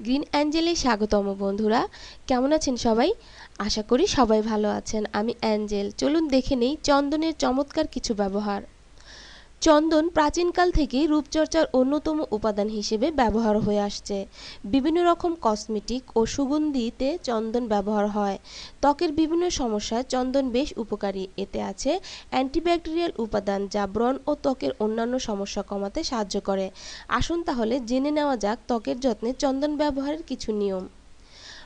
Green অ্যাঞ্জেলে স্বাগতম বন্ধুরা। কেমন আছেন সবাই? আশা করি সবাই ভালো আছেন। আমি অ্যাঞ্জেল। চলুন দেখে নেই, চন্দনের চমৎকার কিছু ব্যবহার। চন্দন প্রাচীনকাল থেকেই রূপচর্চার অন্যতম উপাদান হিসেবে ব্যবহার হয়ে আসছে। বিভিন্ন রকম কসমেটিক ও সুগন্ধিতে চন্দন ব্যবহার হয়। ত্বকের বিভিন্ন সমস্যায় চন্দন বেশ উপকারী। এতে আছে অ্যান্টিব্যাকটেরিয়াল উপাদান যা ব্রণ ও ত্বকের অন্যান্য সমস্যা কমাতে সাহায্য করে। আসুন তাহলে জেনে নেওয়া যাক ত্বকের যত্নে চন্দন ব্যবহারের কিছু নিয়ম।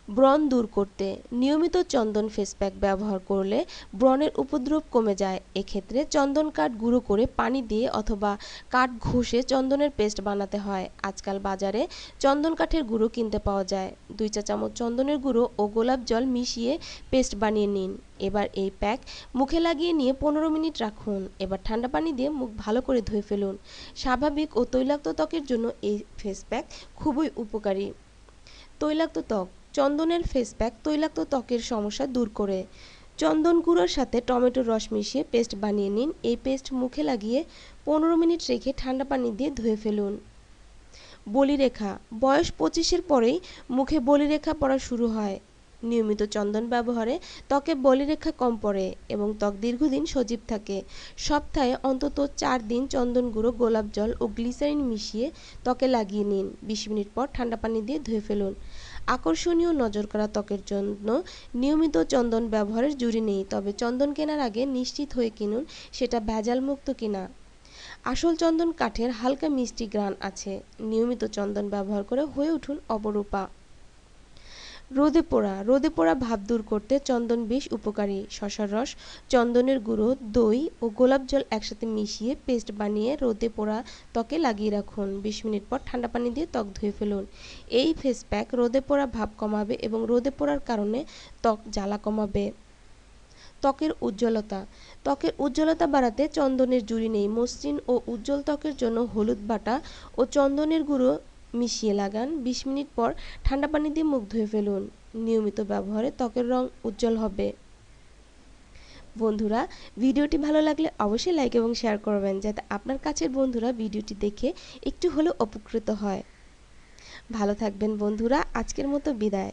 ব্রণ দূর করতে নিয়মিত চন্দন ফেস প্যাক ব্যবহার করলে ব্রণের উপদ্রব কমে যায়। এক্ষেত্রে চন্দন কাঠ গুঁড়ো করে পানি দিয়ে অথবা কাঠ ঘষে চন্দনের পেস্ট বানাতে হয়। আজকাল বাজারে চন্দন কাঠের গুঁড়ো কিনতে পাওয়া যায়। দুই চা চামচ চন্দনের গুঁড়ো ও গোলাপ জল মিশিয়ে পেস্ট বানিয়ে নিন। এবার এই প্যাক মুখে লাগিয়ে নিয়ে পনেরো মিনিট রাখুন। এবার ঠান্ডা পানি দিয়ে মুখ ভালো করে ধুয়ে ফেলুন। স্বাভাবিক ও তৈলাক্ত ত্বকের জন্য এই ফেস প্যাক খুবই উপকারী। তৈলাক্ত ত্বক চন্দনের ফেস প্যাক তৈলাক্ত ত্বকের সমস্যা দূর করে। চন্দন গুঁড়োর সাথে টমেটোর রস মিশিয়ে পেস্ট বানিয়ে নিন। এই পেস্ট মুখে লাগিয়ে পনেরো মিনিট রেখে ঠান্ডা পানি দিয়ে ধুয়ে ফেলুন। বলিরেখা, বয়স পঁচিশের পরেই মুখে বলিরেখা পড়া শুরু হয়। নিয়মিত চন্দন ব্যবহারে ত্বকে বলিরেখা কম পড়ে এবং ত্বক দীর্ঘদিন সজীব থাকে। সপ্তাহে অন্তত চার দিন চন্দন গুঁড়ো, গোলাপ জল ও গ্লিসারিন মিশিয়ে ত্বকে লাগিয়ে নিন। বিশ মিনিট পর ঠান্ডা পানি দিয়ে ধুয়ে ফেলুন। আকর্ষণীয় নজর করা ত্বকের জন্য নিয়মিত চন্দন ব্যবহারের জুড়ি নেই, তবে চন্দন কেনার আগে নিশ্চিত হয়ে কিনুন সেটা ভেজালমুক্ত কিনা। আসল চন্দন কাঠের হালকা মিষ্টি গ্রান আছে। নিয়মিত চন্দন ব্যবহার করে হয়ে উঠুন অপরূপা। রোদে পোড়া রোদে পোড়া ভাব দূর করতে চন্দন বেশ উপকারী। শশার রস, চন্দনের গুঁড়ো, দই ও গোলাপ জল একসাথে মিশিয়ে পেস্ট বানিয়ে রোদে পোড়া ত্বকে লাগিয়ে রাখুন। বিশ মিনিট পর ঠান্ডা পানি দিয়ে ত্বক ধুয়ে ফেলুন। এই ফেস প্যাক রোদে পোড়া ভাব কমাবে এবং রোদে পোড়ার কারণে ত্বক জ্বালা কমাবে। ত্বকের উজ্জ্বলতা ত্বকের উজ্জ্বলতা বাড়াতে চন্দনের জুড়ি নেই। মসৃণ ও উজ্জ্বল ত্বকের জন্য হলুদ বাটা ও চন্দনের গুঁড়ো মিশিয়ে লাগান। বিশ মিনিট পর ঠান্ডা পানি দিয়ে মুখ ধুয়ে ফেলুন। নিয়মিত ব্যবহারে ত্বকের রং উজ্জ্বল হবে। বন্ধুরা, ভিডিওটি ভালো লাগলে অবশ্যই লাইক এবং শেয়ার করবেন যাতে আপনার কাছের বন্ধুরা ভিডিওটি দেখে একটু হলেও উপকৃত হয়। ভালো থাকবেন বন্ধুরা, আজকের মতো বিদায়।